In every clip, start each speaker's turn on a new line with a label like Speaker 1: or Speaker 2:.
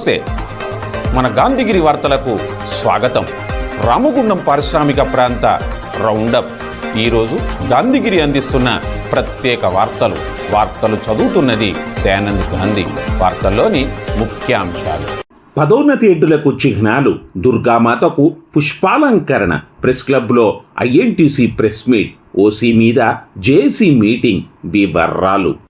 Speaker 1: నమస్తే. మన గాంధీగిరి వార్తలకు స్వాగతం. రామగుండం పారిశ్రామిక ప్రాంత రౌండప్. ఈరోజు గాంధీగిరి అందిస్తున్న ప్రత్యేక వార్తలు. వార్తలు చదువుతున్నది దయానంద్ గాంధీ. వార్తల్లోని ముఖ్యాంశాలు.
Speaker 2: పదోన్నతి ఎడ్డులకు చిహ్నాలు దుర్గామాతకు పుష్పాలంకరణ. ప్రెస్ క్లబ్లో ఐఎన్టీసీ ప్రెస్ మీట్ ఓసీ మీద జేసీ మీటింగ్ వివర్రాలు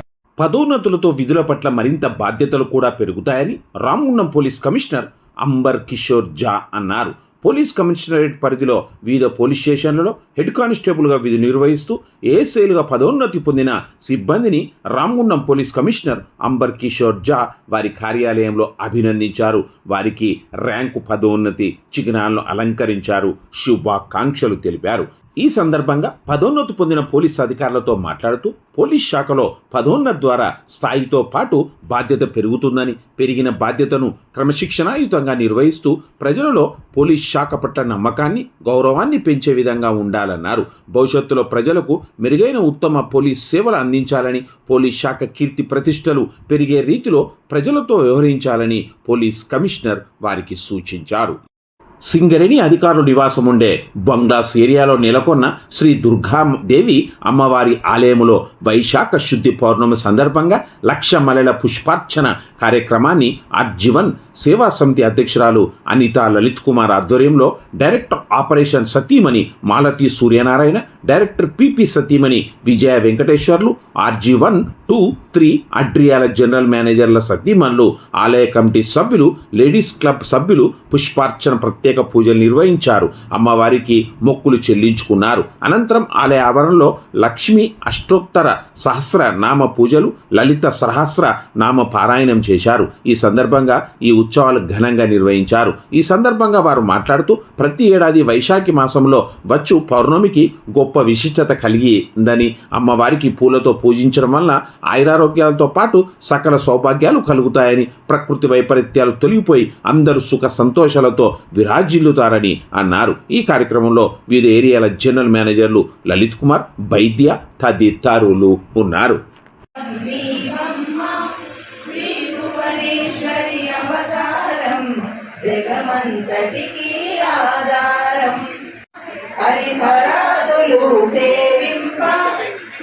Speaker 2: పదోన్నతులతో విధుల పట్ల మరింత బాధ్యతలు కూడా పెరుగుతాయని రామగుండం పోలీస్ కమిషనర్ అంబర్ కిషోర్ జా అన్నారు. పోలీస్ కమిషనరేట్ పరిధిలో వివిధ పోలీస్ స్టేషన్లలో హెడ్ కానిస్టేబుల్గా విధి నిర్వహిస్తూ ఏఎస్ఐలుగా పదోన్నతి పొందిన సిబ్బందిని రామగుండం పోలీస్ కమిషనర్ అంబర్ కిషోర్ జా వారి కార్యాలయంలో అభినందించారు. వారికి ర్యాంకు పదోన్నతి చిహ్నాలను అలంకరించారు. శుభాకాంక్షలు తెలిపారు. ఈ సందర్భంగా పదోన్నతి పొందిన పోలీస్ అధికారులతో మాట్లాడుతూ పోలీస్ శాఖలో పదోన్నతి ద్వారా స్థాయితో పాటు బాధ్యత పెరుగుతుందని పెరిగిన బాధ్యతను క్రమశిక్షణాయుతంగా నిర్వహిస్తూ ప్రజలలో పోలీస్ శాఖ పట్ల నమ్మకాన్ని గౌరవాన్ని పెంచే విధంగా ఉండాలన్నారు. భవిష్యత్తులో ప్రజలకు మెరుగైన ఉత్తమ పోలీస్ సేవలు అందించాలని పోలీస్ శాఖ కీర్తి ప్రతిష్టలు పెరిగే రీతిలో ప్రజలతో వ్యవహరించాలని పోలీస్ కమిషనర్ వారికి సూచించారు. సింగరేణి అధికారుల నివాసం ఉండే బంగ్లాస్ ఏరియాలో నెలకొన్న శ్రీ దుర్గాదేవి అమ్మవారి ఆలయములో వైశాఖ శుద్ధి పౌర్ణమి సందర్భంగా లక్ష మలెల పుష్పార్చన కార్యక్రమాన్ని ఆర్జీవన్ సేవా సమితి అధ్యక్షురాలు అనిత లలిత్ కుమార్ ఆధ్వర్యంలో డైరెక్టర్ ఆపరేషన్ సతీమణి మాలతి సూర్యనారాయణ డైరెక్టర్ పిపి సతీమణి Vijaya Venkateswarlu RG one two three Adriyala general మేనేజర్ల సతీమణులు ఆలయ కమిటీ సభ్యులు లేడీస్ క్లబ్ సభ్యులు పుష్పార్చన ప్రత్యేక పూజలు నిర్వహించారు. అమ్మవారికి మొక్కులు చెల్లించుకున్నారు. అనంతరం ఆలయ ఆవరణలో లక్ష్మి అష్టోత్తర సహస్ర నామ పూజలు లలిత సహస్ర నామ పారాయణం చేశారు. ఈ సందర్భంగా ఈ ఉత్సవాలు ఘనంగా నిర్వహించారు. ఈ సందర్భంగా వారు మాట్లాడుతూ ప్రతి ఏడాది వైశాఖి మాసంలో వచ్చు పౌర్ణమికి గొప్ప విశిష్టత కలిగి ఉందని అమ్మవారికి పూలతో పూజించడం వలన ఆయురారోగ్యాలతో పాటు సకల సౌభాగ్యాలు కలుగుతాయని ప్రకృతి వైపరీత్యాలు తొలగిపోయి అందరూ సుఖ సంతోషాలతో విరాజిల్లుతారని అన్నారు. ఈ కార్యక్రమంలో వివిధ ఏరియాల జనరల్ మేనేజర్లు లలిత్ కుమార్ వైద్య తదితరులు ఉన్నారు.
Speaker 3: జగమంతటికి ఆధారం హరిహరాదులు సేవింప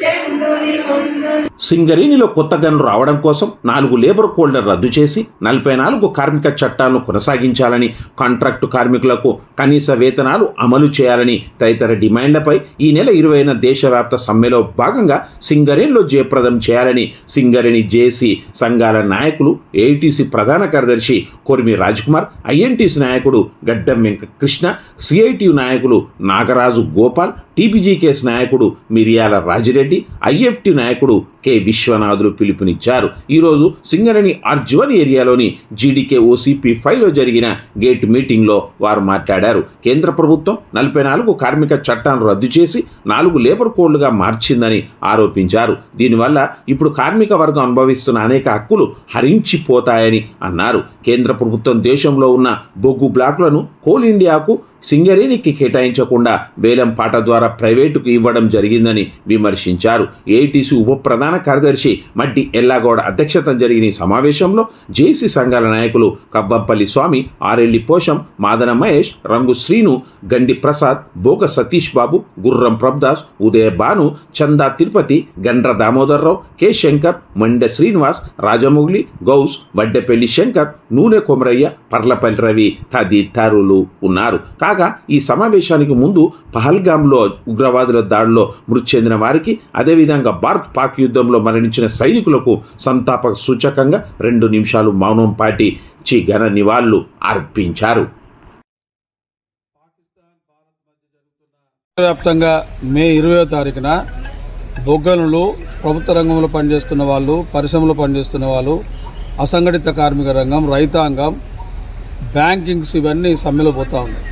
Speaker 3: చెండుని ముందు
Speaker 2: సింగరేణిలో కొత్త గనులు రావడం కోసం నాలుగు లేబర్ కోల్డర్ రద్దు చేసి నలభై నాలుగు కార్మిక చట్టాలను కొనసాగించాలని కాంట్రాక్టు కార్మికులకు కనీస వేతనాలు అమలు చేయాలని తదితర డిమాండ్లపై ఈ నెల ఇరవైన దేశవ్యాప్త సమ్మెలో భాగంగా సింగరేణిలో జయప్రదం చేయాలని సింగరేణి జేసీ సంఘాల నాయకులు ఏఐటీసీ ప్రధాన కార్యదర్శి కొరిమి రాజ్కుమార్ ఐఎన్టీసీ నాయకుడు గడ్డం వెంకటకృష్ణ సిఐటియు నాయకులు Nagaraju Gopal T P G K S నాయకుడు Miriyala Rajireddy I F T నాయకుడు కె విశ్వనాథులు పిలుపునిచ్చారు. ఈరోజు సింగరేణి అర్జువన్ ఏరియాలోని G D K O C P ఫైవ్లో జరిగిన గేట్ మీటింగ్లో వారు మాట్లాడారు. కేంద్ర ప్రభుత్వం నలభై నాలుగు కార్మిక చట్టాలను రద్దు చేసి నాలుగు లేబర్ కోడ్లుగా మార్చిందని ఆరోపించారు. దీనివల్ల ఇప్పుడు కార్మిక వర్గం అనుభవిస్తున్న అనేక హక్కులు హరించిపోతాయని అన్నారు. కేంద్ర ప్రభుత్వం దేశంలో ఉన్న బొగ్గు బ్లాకులను కోల్ ఇండియాకు సింగరేణికి కేటాయించకుండా వేలం పాట ద్వారా ప్రైవేటుకు ఇవ్వడం జరిగిందని విమర్శించారు. ఏటీసీ ఉప ప్రధాన కార్యదర్శి మడ్డి ఎల్లాగౌడ అధ్యక్షతన జరిగిన సమావేశంలో జేసీ సంఘాల నాయకులు కవ్వంపల్లి స్వామి ఆరెల్లి పోషం మాదన మహేష్ రంగు శ్రీను గండి ప్రసాద్ బోక సతీష్ బాబు గుర్రం ప్రభదాస్ ఉదయ భాను చందా తిరుపతి గండ్ర దామోదర్రావు కె శంకర్ మండె శ్రీనివాస్ రాజమౌళి గౌస్ వడ్డెపల్లి శంకర్ నూనె కొమరయ్య పర్లపల్లి రవి తదితరులు ఉన్నారు. కాగా ఈ సమావేశానికి ముందు పహల్గామ్లో ఉగ్రవాదుల దాడిలో మృతి చెందిన వారికి అదేవిధంగా భారత్ పాక్ యుద్ధంలో మరణించిన సైనికులకు సంతాప సూచకంగా రెండు నిమిషాలు మౌనం పాటించి ఘన నివాళులు అర్పించారు.
Speaker 4: వ్యాప్తంగా మే ఇరవై తారీఖున బొగ్గనులు ప్రభుత్వ రంగంలో పనిచేస్తున్న వాళ్ళు పరిశ్రమలో పనిచేస్తున్న వాళ్ళు అసంఘటిత కార్మిక రంగం రైతాంగం బ్యాంకింగ్స్ ఇవన్నీ సమ్మెలో పోతూ ఉన్నాయి.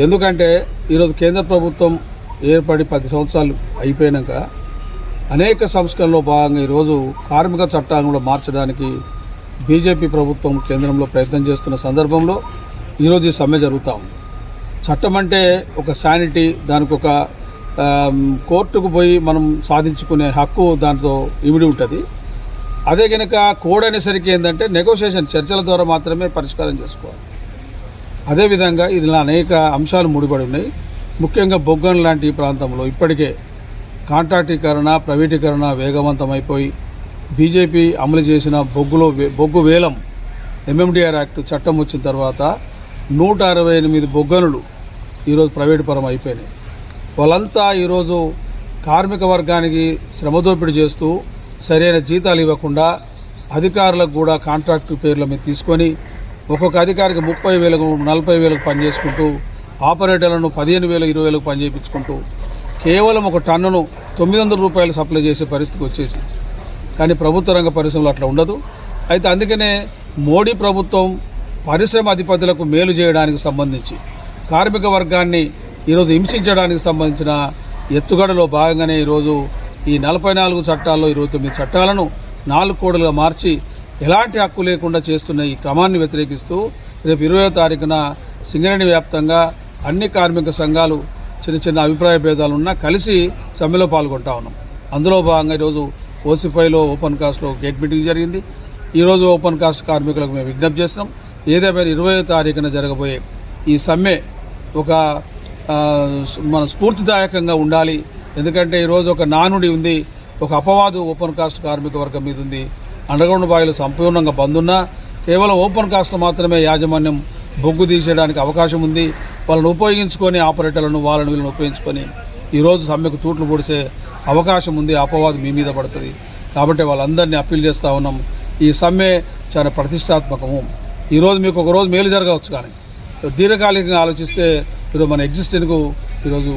Speaker 4: ఎందుకంటే ఈరోజు కేంద్ర ప్రభుత్వం ఏర్పడి పది సంవత్సరాలు అయిపోయాక అనేక సంస్కరణలో భాగంగా ఈరోజు కార్మిక చట్టాలను మార్చడానికి బీజేపీ ప్రభుత్వం కేంద్రంలో ప్రయత్నం చేస్తున్న సందర్భంలో ఈరోజు ఈ సమ్మె జరుగుతూ ఉంది. చట్టం అంటే ఒక శానిటీ దానికి ఒక కోర్టుకు పోయి మనం సాధించుకునే హక్కు దాంతో ఇమిడి ఉంటుంది. అదే కనుక కోడ్ అనేసరికి ఏంటంటే నెగోషియేషన్ చర్చల ద్వారా మాత్రమే పరిష్కారం చేసుకోవాలి. అదేవిధంగా ఇందులో అనేక అంశాలు ముడిపడి ఉన్నాయి. ముఖ్యంగా బొగ్గన్ లాంటి ప్రాంతంలో ఇప్పటికే కాంట్రాక్టీకరణ ప్రైవేటీకరణ వేగవంతమైపోయి బీజేపీ అమలు చేసిన బొగ్గులో వే- బొగ్గు వేలం ఎంఎండిఆర్ యాక్ట్ చట్టం వచ్చిన తర్వాత నూట అరవై ఎనిమిది బొగ్గనులు ఈరోజు ప్రైవేటు పరం అయిపోయినాయి. వాళ్ళంతా ఈరోజు కార్మిక వర్గానికి శ్రమదోపిడి చేస్తూ సరైన జీతాలు ఇవ్వకుండా అధికారులకు కూడా కాంట్రాక్టు పేర్ల మీద తీసుకొని ఒక్కొక్క అధికారికి ముప్పై వేలకు నలభై వేలకు పనిచేసుకుంటూ ఆపరేటర్లను పదిహేను వేల ఇరవై వేలకు పనిచేయించుకుంటూ కేవలం ఒక టన్నును తొమ్మిది వందల రూపాయలు సప్లై చేసే పరిస్థితి వచ్చేసి కానీ ప్రభుత్వ రంగ పరిశ్రమలు అట్లా ఉండదు. అయితే అందుకనే మోడీ ప్రభుత్వం పరిశ్రమ అధిపతులకు మేలు చేయడానికి సంబంధించి కార్మిక వర్గాన్ని ఈరోజు హింసించడానికి సంబంధించిన ఎత్తుగడలో భాగంగానే ఈరోజు ఈ నలభై నాలుగు చట్టాల్లో ఇరవై తొమ్మిది చట్టాలను నాలుగు కోడలుగా మార్చి ఎలాంటి హక్కు లేకుండా చేస్తున్న ఈ క్రమాన్ని వ్యతిరేకిస్తూ రేపు ఇరవై తారీఖున సింగరేణి వ్యాప్తంగా అన్ని కార్మిక సంఘాలు చిన్న చిన్న అభిప్రాయ భేదాలు ఉన్నా కలిసి సమ్మెలో పాల్గొంటా ఉన్నాం. అందులో భాగంగా ఈరోజు ఓసిఫైలో ఓపెన్ కాస్ట్లో గేట్ మీటింగ్ జరిగింది. ఈరోజు ఓపెన్ కాస్ట్ కార్మికులకు మేము విజ్ఞప్తి చేస్తున్నాం. ఏదేమైనా ఇరవై తారీఖున జరగబోయే ఈ సమ్మె ఒక మన స్ఫూర్తిదాయకంగా ఉండాలి. ఎందుకంటే ఈరోజు ఒక నానుడి ఉంది ఒక అపవాదు ఓపెన్ కాస్ట్ కార్మిక వర్గం మీద ఉంది. అండర్గ్రౌండ్ బాయిలు సంపూర్ణంగా బంద్ ఉన్నా కేవలం ఓపెన్ కాస్ట్ మాత్రమే యాజమాన్యం బొగ్గు తీసేయడానికి అవకాశం ఉంది. వాళ్ళని ఉపయోగించుకొని ఆపరేటర్లను వాళ్ళని వీళ్ళని ఉపయోగించుకొని ఈరోజు సమ్మెకు తూట్లు పొడిచే అవకాశం ఉంది. అపవాదు మీ మీద పడుతుంది. కాబట్టి వాళ్ళందరినీ అప్పీల్ చేస్తూ ఉన్నాం. ఈ సమ్మె చాలా ప్రతిష్టాత్మకము. ఈరోజు మీకు ఒక రోజు మేలు జరగవచ్చు కానీ దీర్ఘకాలికంగా ఆలోచిస్తే ఈరోజు మన ఎగ్జిస్టెన్కు ఈరోజు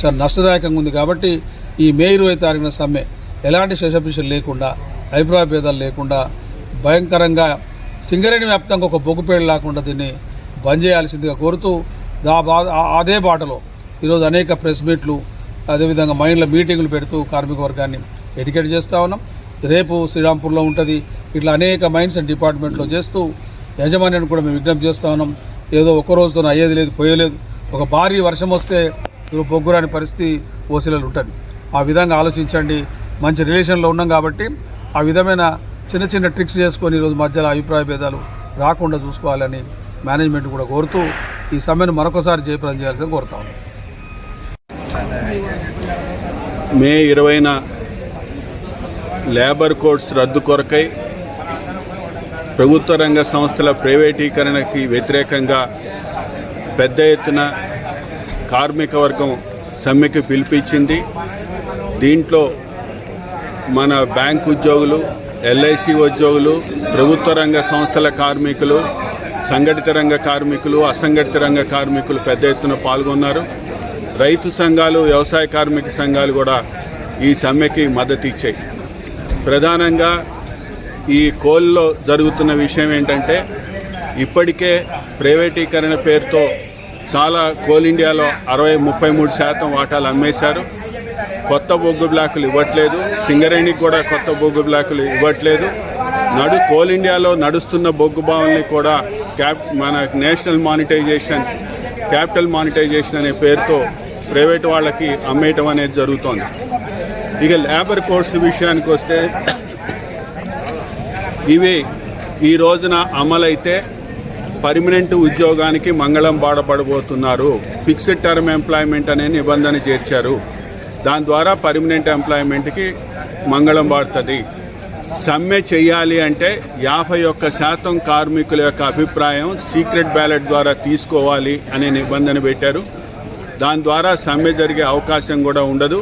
Speaker 4: చాలా నష్టదాయకంగా ఉంది. కాబట్టి ఈ మే ఇరవై తారీఖున సమ్మె ఎలాంటి శేషపిషలు లేకుండా అభిప్రాయ భేదాలు లేకుండా భయంకరంగా సింగరేణి వ్యాప్తంగా ఒక బొగ్గుపేడ లేకుండా దీన్ని బంద్ చేయాల్సిందిగా కోరుతూ దా బా అదే బాటలో ఈరోజు అనేక ప్రెస్ మీట్లు అదేవిధంగా మైండ్ల మీటింగులు పెడుతూ కార్మిక వర్గాన్ని ఎడ్యుకేట్ చేస్తూ ఉన్నాం. రేపు శ్రీరాంపూర్లో ఉంటుంది. ఇట్లా అనేక మైండ్స్ అండ్ డిపార్ట్మెంట్లో చేస్తూ యజమానిని కూడా మేము విజ్ఞప్తి చేస్తూ ఉన్నాం. ఏదో ఒక్క రోజుతో అయ్యేది లేదు పోయేలేదు. ఒక భారీ వర్షం వస్తే బొగ్గురాని పరిస్థితి ఓసిలలు ఉంటుంది. ఆ విధంగా ఆలోచించండి. మంచి రిలేషన్లో ఉన్నాం కాబట్టి ఆ విధమైన చిన్న చిన్న ట్రిక్స్ చేసుకొని ఈరోజు మధ్యలో అభిప్రాయ భేదాలు రాకుండా చూసుకోవాలని మేనేజ్మెంట్ కూడా కోరుతూ ఈ సమ్మెను మరొకసారి జయప్రదం చేయాల్సింది కోరుతా
Speaker 5: మే ఇరవైన లేబర్ కోడ్స్ రద్దు కొరకై ప్రభుత్వ రంగ సంస్థల ప్రైవేటీకరణకి వ్యతిరేకంగా పెద్ద ఎత్తున కార్మిక వర్గం సమ్మెకి పిలిపించింది. దీంట్లో మన బ్యాంక్ ఉద్యోగులు ఎల్ఐసి ఉద్యోగులు ప్రభుత్వ రంగ సంస్థల కార్మికులు సంఘటిత రంగ కార్మికులు అసంఘటిత రంగ కార్మికులు పెద్ద ఎత్తున పాల్గొన్నారు. రైతు సంఘాలు వ్యవసాయ కార్మిక సంఘాలు కూడా ఈ సమ్మెకి మద్దతు ఇచ్చాయి. ప్రధానంగా ఈ కోల్లో జరుగుతున్న విషయం ఏంటంటే ఇప్పటికే ప్రైవేటీకరణ పేరుతో చాలా కోల్ ఇండియాలో అరవై ముప్పై మూడు శాతం వాటాలు అమ్మేశారు. కొత్త బొగ్గు బ్లాకులు ఇవ్వట్లేదు. సింగరేణికి కూడా కొత్త బొగ్గు బ్లాకులు ఇవ్వట్లేదు. నడు కోల్ ఇండియాలో నడుస్తున్న బొగ్గు బావుల్ని కూడా క్యాప్ మన నేషనల్ మానిటైజేషన్ క్యాపిటల్ మానిటైజేషన్ అనే పేరుతో ప్రైవేట్ వాళ్ళకి అమ్మేయటం అనేది జరుగుతోంది. ఇక లేబర్ కోర్స్ విషయానికి వస్తే ఇవి ఈ రోజున అమలైతే పర్మనెంట్ ఉద్యోగానికి మంగళం బాడపడబోతున్నారు ఫిక్స్డ్ టర్మ్ ఎంప్లాయ్మెంట్ అనే నిబంధన చేర్చారు. దాని ద్వారా పర్మనెంట్ ఎంప్లాయ్మెంట్కి మంగళం పడుతుంది సమ్మె చేయాలి అంటే యాభై ఒక్క శాతం కార్మికుల యొక్క అభిప్రాయం సీక్రెట్ బ్యాలెట్ ద్వారా తీసుకోవాలి అనే నిబంధన పెట్టారు. దాని ద్వారా సమ్మె జరిగే అవకాశం కూడా ఉండదు.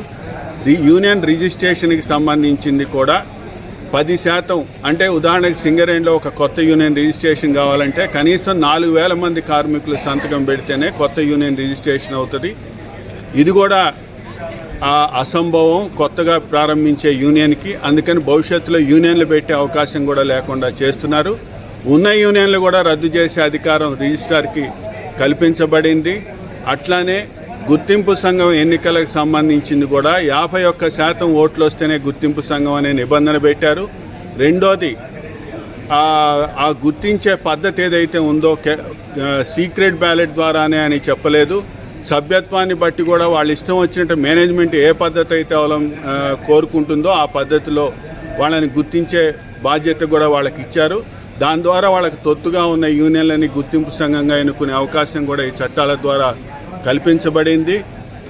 Speaker 5: యూనియన్ రిజిస్ట్రేషన్కి సంబంధించింది కూడా పది శాతం అంటే ఉదాహరణకు సింగరేణిలో ఒక కొత్త యూనియన్ రిజిస్ట్రేషన్ కావాలంటే కనీసం నాలుగు వేల మంది కార్మికులు సంతకం పెడితేనే కొత్త యూనియన్ రిజిస్ట్రేషన్ అవుతుంది. ఇది కూడా ఆ అసంభవం కొత్తగా ప్రారంభించే యూనియన్కి అందుకని భవిష్యత్తులో యూనియన్లు పెట్టే అవకాశం కూడా లేకుండా చేస్తున్నారు. ఉన్న యూనియన్లు కూడా రద్దు చేసే అధికారం రిజిస్ట్రార్కి కల్పించబడింది. అట్లానే గుర్తింపు సంఘం ఎన్నికలకు సంబంధించింది కూడా యాభై ఒక్క శాతం ఓట్లు వస్తేనే గుర్తింపు సంఘం అనే నిబంధన పెట్టారు. రెండోది ఆ- గుర్తించే పద్ధతి ఏదైతే ఉందో సీక్రెట్ బ్యాలెట్ ద్వారానే అని చెప్పలేదు. సభ్యత్వాన్ని బట్టి కూడా వాళ్ళ ఇష్టం వచ్చినట్టు మేనేజ్మెంట్ ఏ పద్ధతి అయితే అవలం కోరుకుంటుందో ఆ పద్ధతిలో వాళ్ళని గుర్తించే బాధ్యత కూడా వాళ్ళకి ఇచ్చారు. దాని ద్వారా వాళ్ళకి తొత్తుగా ఉన్న యూనియన్లని గుర్తింపు సంఘంగా ఎన్నుకునే అవకాశం కూడా ఈ చట్టాల ద్వారా కల్పించబడింది.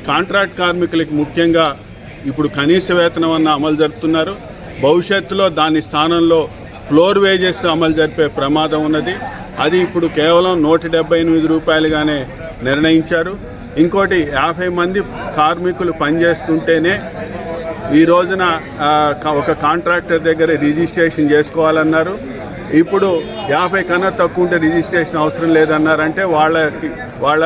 Speaker 5: కాంట్రాక్ట్ కార్మికులకి ముఖ్యంగా ఇప్పుడు కనీస వేతనం అన్న అమలు జరుపుతున్నారు. భవిష్యత్తులో దాని స్థానంలో ఫ్లోర్ వేజెస్ అమలు జరిపే ప్రమాదం ఉన్నది. అది ఇప్పుడు కేవలం నూట డెబ్బై ఎనిమిది రూపాయలుగానే నిర్ణయించారు. ఇంకోటి యాభై మంది కార్మికులు పనిచేస్తుంటేనే ఈ రోజున ఒక కాంట్రాక్టర్ దగ్గర రిజిస్ట్రేషన్ చేసుకోవాలన్నారు. ఇప్పుడు యాభై కన్నా తక్కువ ఉంటే రిజిస్ట్రేషన్ అవసరం లేదన్నారంటే వాళ్ళకి వాళ్ళ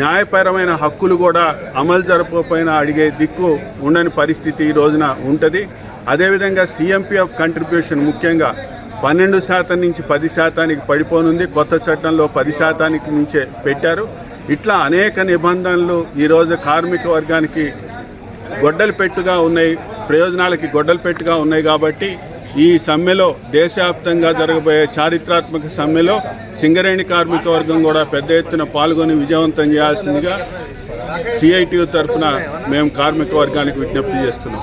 Speaker 5: న్యాయపరమైన హక్కులు కూడా అమలు జరపకపోయినా అడిగే దిక్కు ఉండని పరిస్థితి ఈ రోజున ఉంటుంది. అదేవిధంగా సిఎంపిఎఫ్ కంట్రిబ్యూషన్ ముఖ్యంగా పన్నెండు శాతం నుంచి పది శాతానికి పడిపోనుంది. కొత్త చట్టంలో పది శాతానికి నుంచే పెట్టారు. ఇట్లా అనేక నిబంధనలు ఈరోజు కార్మిక వర్గానికి గొడ్డలు పెట్టుగా ఉన్నాయి ప్రయోజనాలకి గొడ్డలు పెట్టుగా ఉన్నాయి కాబట్టి ఈ సమ్మెలో దేశవ్యాప్తంగా జరగబోయే చారిత్రాత్మక సమ్మెలో సింగరేణి కార్మిక వర్గం కూడా పెద్ద ఎత్తున పాల్గొని విజయవంతం చేయాల్సిందిగా సిఐటియు తరఫున మేము కార్మిక వర్గానికి విజ్ఞప్తి చేస్తున్నాం.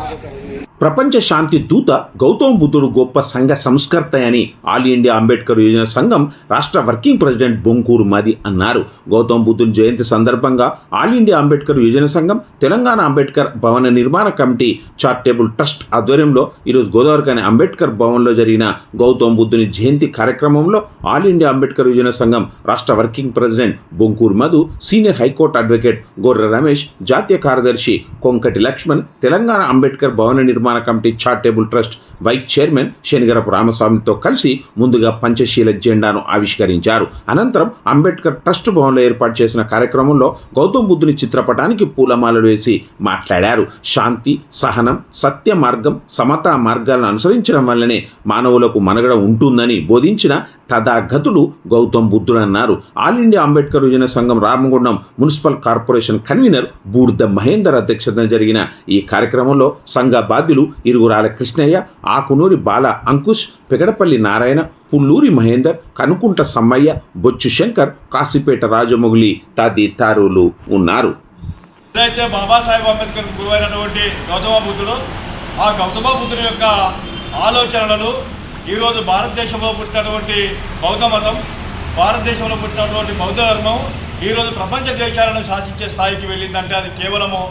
Speaker 2: ప్రపంచ శాంతి దూత గౌతమ్ బుద్ధుడు గొప్ప సంఘ సంస్కర్త అని ఆల్ ఇండియా అంబేద్కర్ యోజన సంఘం రాష్ట్ర వర్కింగ్ ప్రెసిడెంట్ బొంకూరు మది అన్నారు. గౌతమ్ బుద్ధుని జయంతి సందర్భంగా ఆల్ ఇండియా అంబేద్కర్ యోజన సంఘం తెలంగాణ అంబేద్కర్ భవన నిర్మాణ కమిటీ చారిటబుల్ ట్రస్ట్ ఆధ్వర్యంలో ఈరోజు గోదావరికని అంబేద్కర్ భవన్లో జరిగిన గౌతమ్ బుద్ధుని జయంతి కార్యక్రమంలో ఆల్ ఇండియా అంబేద్కర్ యోజన సంఘం రాష్ట్ర working president Bonkuru Madhu senior high court advocate Gorre Ramesh జాతీయ కార్యదర్శి కొంకటి లక్ష్మణ్ తెలంగాణ అంబేద్కర్ భవన నిర్మాణ committee charitable trust vice chairman Shanigarapu రామస్వామితో కలిసి ముందుగా పంచశీల జెండాను ఆవిష్కరించారు. అనంతరం అంబేద్కర్ ట్రస్ట్ భవన్లో ఏర్పాటు చేసిన కార్యక్రమంలో గౌతమ్ బుద్ధుని చిత్రపటానికి పూలమాలలు వేసి మాట్లాడారు. శాంతి సహనం సత్య మార్గం సమతా మార్గాలను అనుసరించడం వల్లనే మానవులకు మనగడ ఉంటుందని బోధించిన తథాగతుడు గౌతమ్ బుద్ధుడు అన్నారు all India Ambedkar Yojana Sangham Ramagundam municipal corporation convener Boorda Mahender అధ్యక్షతన జరిగిన ఈ కార్యక్రమంలో సంఘ బాధ్యులు ఇరుగురాల కృష్ణయ్య ఆకునూరి బాల అంకుష్ పెగడపల్లి నారాయణ పుల్లూరి మహేందర్ కనుకుంట సమ్మయ్య బొచ్చు శంకర్ కాశీపేట రాజమొగులి తదితరులు ఉన్నారు.
Speaker 6: ఏదైతే బాబాసాహెబ్ అంబేద్కర్ గురువైనటువంటి గౌతమ బుద్ధుడు ఆ గౌతమ బుద్ధుని యొక్క ఆలోచనలను ఈరోజు భారతదేశంలో పుట్టినటువంటి బౌద్ధ మతం భారతదేశంలో పుట్టినటువంటి బౌద్ధ ధర్మం ఈరోజు ప్రపంచ దేశాలను శాసించే స్థాయికి వెళ్ళిందంటే అది కేవలము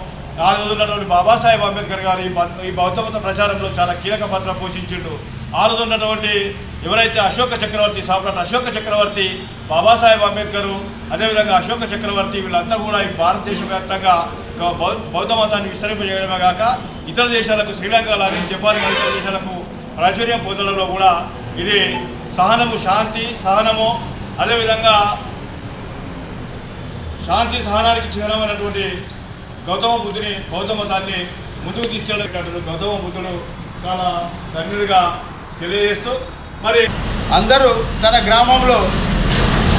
Speaker 6: ఆ రోజు ఉన్నటువంటి బాబాసాహెబ్ అంబేద్కర్ గారు ఈ బౌద్ధ మత ప్రచారంలో చాలా కీలక పాత్ర పోషించిండు. ఆ రోజు ఉన్నటువంటి ఎవరైతే అశోక చక్రవర్తి సామ్రాట్ అశోక చక్రవర్తి బాబాసాహెబ్ అంబేద్కర్ అదేవిధంగా అశోక చక్రవర్తి వీళ్ళంతా కూడా ఈ భారతదేశ వ్యాప్తంగా బౌద్ధ మతాన్ని విస్తరింపజేయడమే కాక ఇతర దేశాలకు శ్రీలంక లాంటి జపాన్ లాంటి ఇతర దేశాలకు ప్రాచుర్యం పొందడంలో కూడా ఇది సహనము శాంతి సహనము అదేవిధంగా శాంతి సహనానికి చిహ్నమైనటువంటి గౌతమ బుద్ధుని బౌద్ధ మతాన్ని ముందుకు తీసుకెళ్ళేటటువంటి గౌతమ బుద్ధుడు చాలా ధన్యుడిగా తెలియజేస్తూ మరి
Speaker 7: అందరూ తన గ్రామంలో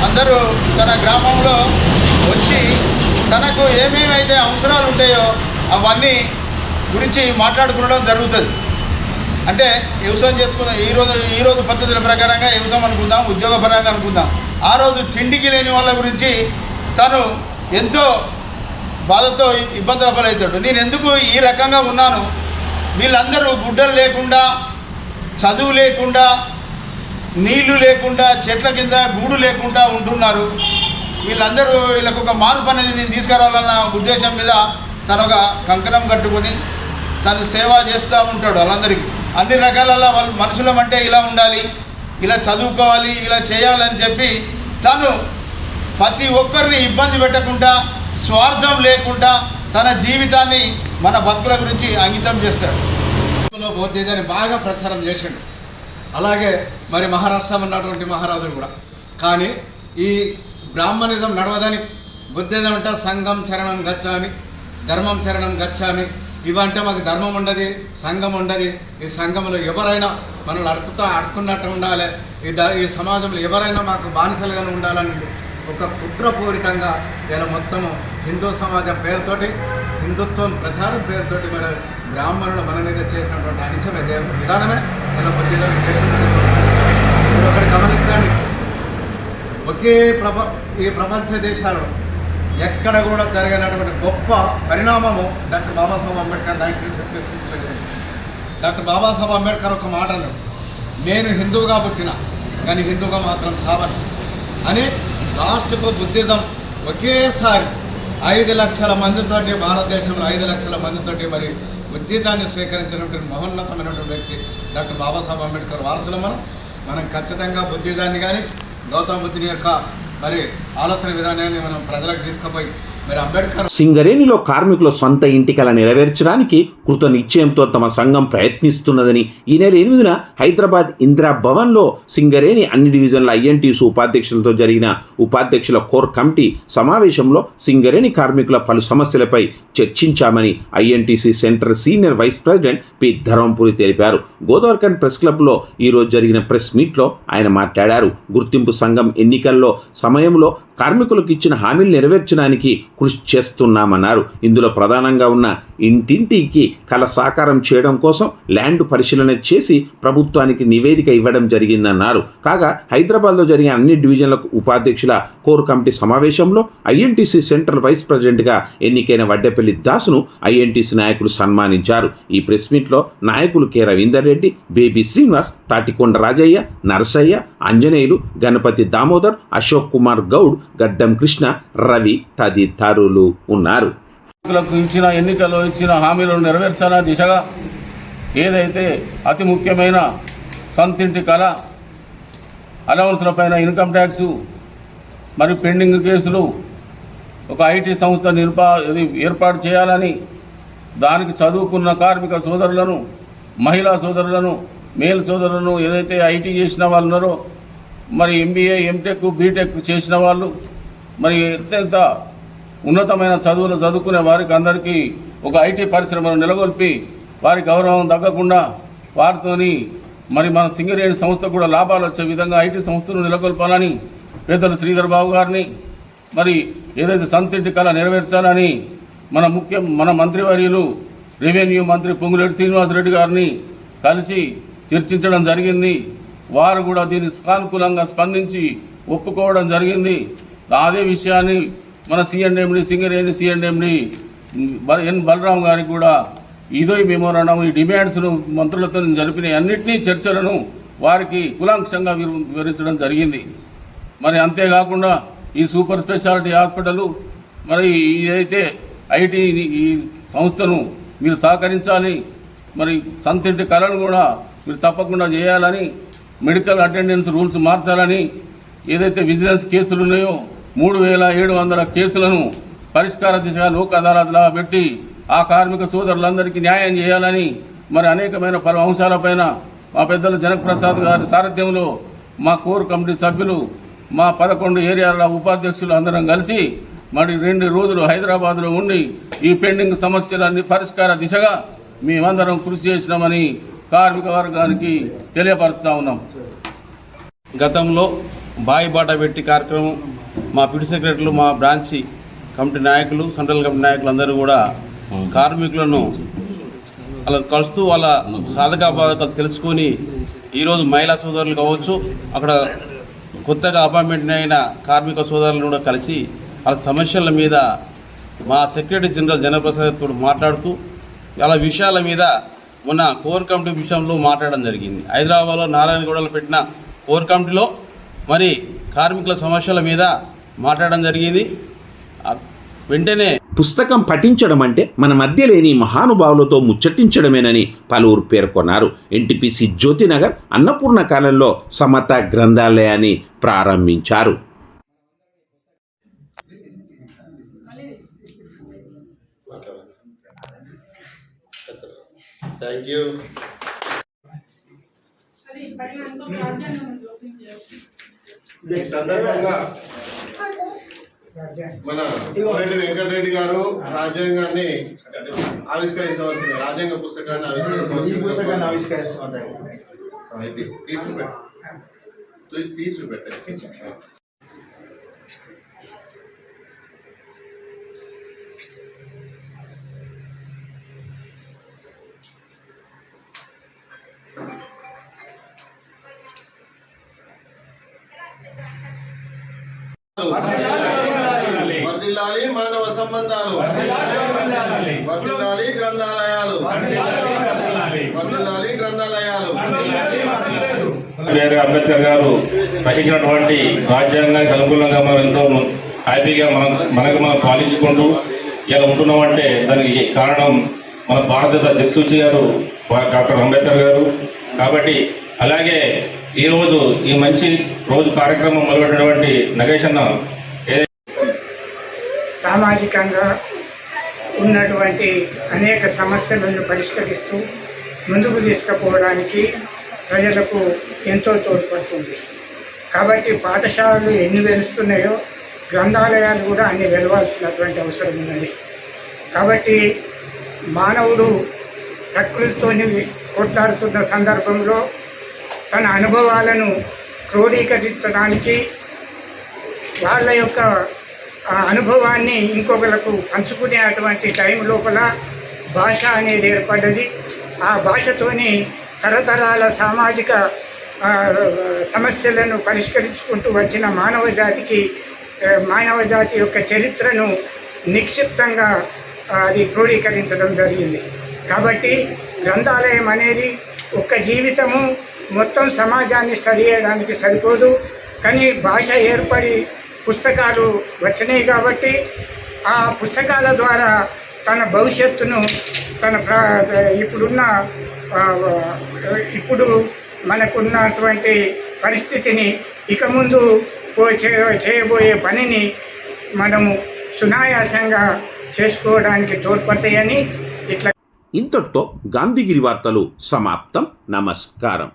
Speaker 7: అందరూ తన గ్రామంలో వచ్చి తనకు ఏమేమైతే అవసరాలు ఉంటాయో అవన్నీ గురించి మాట్లాడుకోవడం జరుగుతుంది. అంటే వ్యవసాయం చేసుకుందాం ఈ రోజు ఈ రోజు పద్ధతుల ప్రకారంగా వ్యవసాయం అనుకుందాం ఉద్యోగపరంగా అనుకుందాం. ఆ రోజు తిండికి లేని వాళ్ళ గురించి తను ఎంతో బాధతో ఇబ్బందుల పాలవుతాడు. నేను ఎందుకు ఈ రకంగా ఉన్నాను? వీళ్ళందరూ గుడ్డలు లేకుండా చదువు లేకుండా నీళ్ళు లేకుండా చెట్ల కింద గూడు లేకుండా ఉంటున్నారు. వీళ్ళందరూ వీళ్ళకు ఒక మార్పు అనేది నేను తీసుకురావాలన్న ఉద్దేశం మీద తను ఒక కంకణం కట్టుకొని తను సేవ చేస్తూ ఉంటాడు వాళ్ళందరికీ. అన్ని రకాలలో వాళ్ళు మనుషులం అంటే ఇలా ఉండాలి ఇలా చదువుకోవాలి ఇలా చేయాలని చెప్పి తను ప్రతి ఒక్కరిని ఇబ్బంది పెట్టకుండా స్వార్థం లేకుండా తన జీవితాన్ని మన బతుకుల గురించి అంకితం చేస్తాడు.
Speaker 4: లో బాగా ప్రచారం చేసిండు. అలాగే మరి మహారాష్ట్ర ఉన్నటువంటి మహారాజులు కూడా. కానీ ఈ బ్రాహ్మణిజం నడవదని బుద్ధిజం అంటే సంఘం చరణం గచ్చామి
Speaker 8: ధర్మం చరణం గచ్చామి. ఇవంటే మాకు ధర్మం ఉండదు సంఘం ఉండదు. ఈ సంఘంలో ఎవరైనా మనల్ని అడుకుతా అడుకున్నట్టు ఉండాలి. ఈ ద ఈ సమాజంలో ఎవరైనా మాకు బానిసలుగానే ఉండాలని ఒక కుట్రపూరితంగా ఇలా మొత్తము హిందూ సమాజం పేరుతోటి హిందుత్వం ప్రచారం పేరుతోటి మన బ్రాహ్మణులు మన మీద చేసినటువంటి అనిచమే దేవ- విధానమే ఇలా కొద్దిగా మీరు ఒకటి గమనించండి. ఒకే ప్రప ఈ ప్రపంచ దేశాలలో ఎక్కడ కూడా జరగనటువంటి గొప్ప పరిణామము doctor Babasaheb Ambedkar nineteen fifty సిక్స్లో డాక్టర్ బాబాసాహెబ్ అంబేద్కర్ ఒక మాట నేను హిందువుగా పుట్టిన కానీ హిందువుగా మాత్రం చావను అని రాష్ట్రకు బుద్ధిజం ఒకేసారి ఐదు లక్షల మందితోటి భారతదేశంలో ఐదు లక్షల మందితోటి మరి బుద్ధిజాన్ని స్వీకరించినటువంటి మహోన్నతమైనటువంటి వ్యక్తి డాక్టర్ బాబాసాహెబ్ అంబేద్కర్ వారసులు మనం. మనం ఖచ్చితంగా బుద్ధిజాన్ని కానీ గౌతమ బుద్ధుని యొక్క మరి ఆలోచన విధానాన్ని మనం ప్రజలకు తీసుకుపోయి
Speaker 2: సింగరేణిలో కార్మికుల సొంత ఇంటికల నెరవేర్చడానికి కృత నిశ్చయంతో తమ సంఘం ప్రయత్నిస్తున్నదని ఈ నెల ఎనిమిదిన హైదరాబాద్ ఇందిరా భవన్లో సింగరేణి అన్ని డివిజన్ల ఐఎన్టీసీ ఉపాధ్యక్షులతో జరిగిన ఉపాధ్యక్షుల కోర్ కమిటీ సమావేశంలో సింగరేణి కార్మికుల పలు సమస్యలపై చర్చించామని INTUC center senior vice president P Dharmapuri తెలిపారు. గోదావరికన్ ప్రెస్ క్లబ్లో ఈరోజు జరిగిన ప్రెస్ మీట్లో ఆయన మాట్లాడారు. గుర్తింపు సంఘం ఎన్నికల్లో సమయంలో కార్మికులకు ఇచ్చిన హామీలు నెరవేర్చడానికి కృషి చేస్తున్నామన్నారు. ఇందులో ప్రధానంగా ఉన్న ఇంటింటికి కల సాకారం చేయడం కోసం ల్యాండ్ పరిశీలన చేసి ప్రభుత్వానికి నివేదిక ఇవ్వడం జరిగిందన్నారు. కాగా హైదరాబాద్లో జరిగిన అన్ని డివిజన్లకు ఉపాధ్యక్షుల కోర్ కమిటీ సమావేశంలో ఐఎన్టీసీ సెంట్రల్ వైస్ ప్రెసిడెంట్గా ఎన్నికైన వడ్డెపల్లి దాసును ఐఎన్టీసీ నాయకులు సన్మానించారు. ఈ ప్రెస్ మీట్లో నాయకులు కె. రవీందర్ రెడ్డి బేబీ శ్రీనివాస్ తాటికొండ రాజయ్య నరసయ్య ఆంజనేయులు గణపతి దామోదర్ అశోక్ కుమార్ గౌడ్ గడ్డం కృష్ణ రవి తదితరులు ఉన్నారు.
Speaker 9: ఇచ్చిన ఎన్నికల్లో ఇచ్చిన హామీలను నెరవేర్చాల దిశగా ఏదైతే అతి ముఖ్యమైన సొంతింటి కళ అలవన్స్లపైన ఇన్కమ్ ట్యాక్స్ మరియు పెండింగ్ కేసులు ఒక ఐటీ సంస్థ నిర్పా ఏర్పాటు చేయాలని దానికి చదువుకున్న కార్మిక సోదరులను మహిళా సోదరులను మేల్ సోదరులను ఏదైతే ఐటీ చేసిన వాళ్ళు ఉన్నారో మరి ఎంబీఏ ఎంటెక్ బీటెక్ చేసిన వాళ్ళు మరి అత్యంత ఉన్నతమైన చదువులు చదువుకునే వారికి అందరికీ ఒక ఐటీ పరిశ్రమను నెలకొల్పి వారి గౌరవం తగ్గకుండా వారితోని మరి మన సింగరేణి సంస్థ కూడా లాభాలు వచ్చే విధంగా ఐటీ సంస్థను నెలకొల్పాలని పెద్దలు శ్రీధర్ బాబు గారిని మరి ఏదైతే సంతింటి కళ నెరవేర్చాలని మన ముఖ్య మన మంత్రివర్యులు రెవెన్యూ మంత్రి పొంగులేటి శ్రీనివాసరెడ్డి గారిని కలిసి చర్చించడం జరిగింది. వారు కూడా దీన్ని సానుకూలంగా స్పందించి ఒప్పుకోవడం జరిగింది. అదే విషయాన్ని మన సిఎండ్ఎండి సింగరేణి సిఎండ్ఎండి ఎన్ బలరాం గారికి కూడా ఇదో మెమోరాండం ఈ డిమాండ్స్ను మంత్రులతో జరిపిన అన్నింటినీ చర్చలను వారికి కులాంశంగా వివరించడం జరిగింది. మరి అంతేకాకుండా ఈ సూపర్ స్పెషాలిటీ హాస్పిటల్ మరి ఏదైతే ఐటీ ఈ సంస్థను మీరు సహకరించాలి. మరి సంతింటి కళను కూడా మీరు తప్పకుండా చేయాలని మెడికల్ అటెండెన్స్ రూల్స్ మార్చాలని ఏదైతే విజిలెన్స్ కేసులు ఉన్నాయో మూడు వేల ఏడు వందల కేసులను పరిష్కార దిశగా లోక్ అదాలత్లా పెట్టి ఆ కార్మిక సోదరులందరికీ న్యాయం చేయాలని మరి అనేకమైన పలు అంశాలపైన మా పెద్దలు జనప్రసాద్ గారి సారథ్యంలో మా కోర్ కమిటీ సభ్యులు మా పదకొండు ఏరియాల ఉపాధ్యక్షులు అందరం కలిసి మరి రెండు రోజులు హైదరాబాద్లో ఉండి ఈ పెండింగ్ సమస్యలన్నీ పరిష్కార దిశగా మేమందరం కృషి చేసినామని కార్మిక వర్గానికి తెలియపరుస్తా ఉన్నాం.
Speaker 10: గతంలో బాయి బాట పెట్టి కార్యక్రమం మా పిడి సెక్రటరీలు మా బ్రాంచి కమిటీ నాయకులు సెంట్రల్ కమిటీ నాయకులు అందరూ కూడా కార్మికులను అలా కలుస్తూ వాళ్ళ సాధక బాధకాలు తెలుసుకొని ఈరోజు మహిళా సోదరులు కావచ్చు అక్కడ కొత్తగా అపాయింట్మెంట్ అయిన కార్మిక సోదరులను కూడా కలిసి వాళ్ళ సమస్యల మీద మా సెక్రటరీ జనరల్ జనప్రసాద్తో మాట్లాడుతూ వాళ్ళ విషయాల మీద మొన్న కోర్ కమిటీ విషయంలో మాట్లాడడం జరిగింది. హైదరాబాద్లో నారాయణగూడలో పెట్టిన కోర్ కమిటీలో మరి కార్మికుల సమస్యల మీద మాట్లాడడం జరిగింది. వెంటనే
Speaker 2: పుస్తకం పఠించడం అంటే మన మధ్య లేని మహానుభావులతో ముచ్చటించడమేనని పలువురు పేర్కొన్నారు. ఎన్టీపీసీ జ్యోతినగర్ అన్నపూర్ణ కాలంలో సమత గ్రంథాలయాన్ని ప్రారంభించారు.
Speaker 11: థ్యాంక్ యూ ఈ సందర్భంగా మన రెడ్డి వెంకటరెడ్డి గారు రాజ్యాంగాన్ని ఆవిష్కరించవలసింది రాజ్యాంగ పుస్తకాన్ని ఆవిష్కరించవలసింది తీర్చి పెట్టండి వర్ధిల్లాలి మానవ సంబంధాలు. వర్ధిల్లాలి గ్రంథాలయాలు. వర్ధిల్లాలి గ్రంథాలయాలు.
Speaker 12: అంబేద్కర్ గారు రచించినటువంటి రాజ్యాంగానికి అనుకూలంగా మనం ఎంతో హ్యాపీగా మనం మనకు మనం పాలించుకుంటూ ఇలా ఉంటున్నామంటే దానికి కారణం మన భారతదేశ దిక్సూచి గారు డాక్టర్ అంబేద్కర్ గారు. కాబట్టి అలాగే ఈరోజు ఈ మంచి రోజు కార్యక్రమం మొదలుపెట్టినటువంటి నగేష్ అన్న
Speaker 13: సామాజికంగా ఉన్నటువంటి అనేక సమస్యలను పరిష్కరిస్తూ ముందుకు తీసుకుపోవడానికి ప్రజలకు ఎంతో తోడ్పడుతుంది. కాబట్టి పాఠశాలలు ఎన్ని వెలుస్తున్నాయో గ్రంథాలయాలు కూడా అన్ని వెలవాల్సినటువంటి అవసరం ఉన్నది. కాబట్టి మానవుడు ప్రకృతితోని కొట్లాడుతున్న సందర్భంలో తన అనుభవాలను క్రోడీకరించడానికి వాళ్ళ యొక్క అనుభవాన్ని ఇంకొకరికి పంచుకునే అటువంటి టైం లోపల భాష అనేది ఏర్పడ్డది. ఆ భాషతోని తరతరాల సామాజిక సమస్యలను పరిష్కరించుకుంటూ వచ్చిన మానవ జాతికి మానవ జాతి యొక్క చరిత్రను నిక్షిప్తంగా అది క్రోడీకరించడం జరిగింది. కాబట్టి గ్రంథాలయం అనేది ఒక్క జీవితము మొత్తం సమాజాన్ని స్టడీ చేయడానికి సరిపోదు. కానీ భాష ఏర్పడి పుస్తకాలు వచ్చినాయి కాబట్టి ఆ పుస్తకాల ద్వారా తన భవిష్యత్తును తన ఇప్పుడున్న ఇప్పుడు మనకున్నటువంటి పరిస్థితిని ఇక ముందు పో- చేయబోయే పనిని మనము సునాయాసంగా చేసుకోవడానికి తోడ్పడతాయని ఇట్లా
Speaker 2: ఇంతటితో గాంధీగిరి వార్తలు సమాప్తం. నమస్కారం.